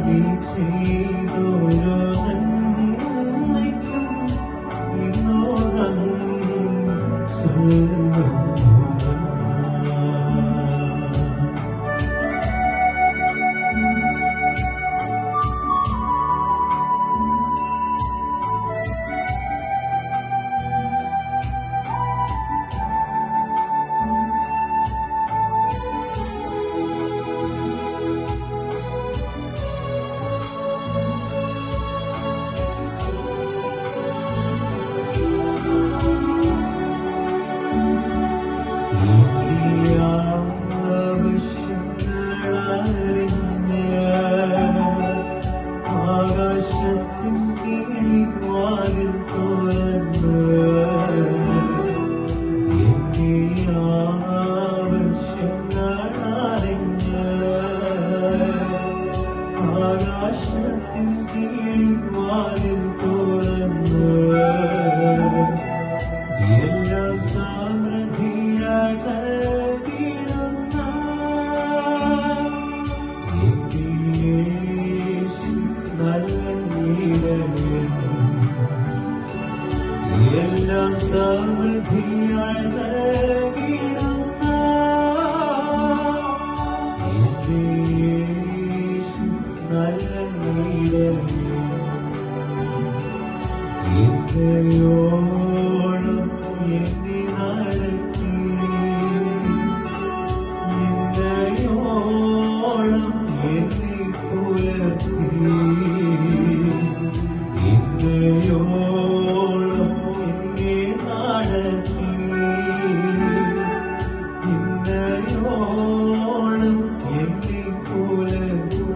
Deep sea. 一样 എല്ലാം സമൃദ്ധിയായി നൽകിടുന്ന. നല്ല നീട എത്രയോ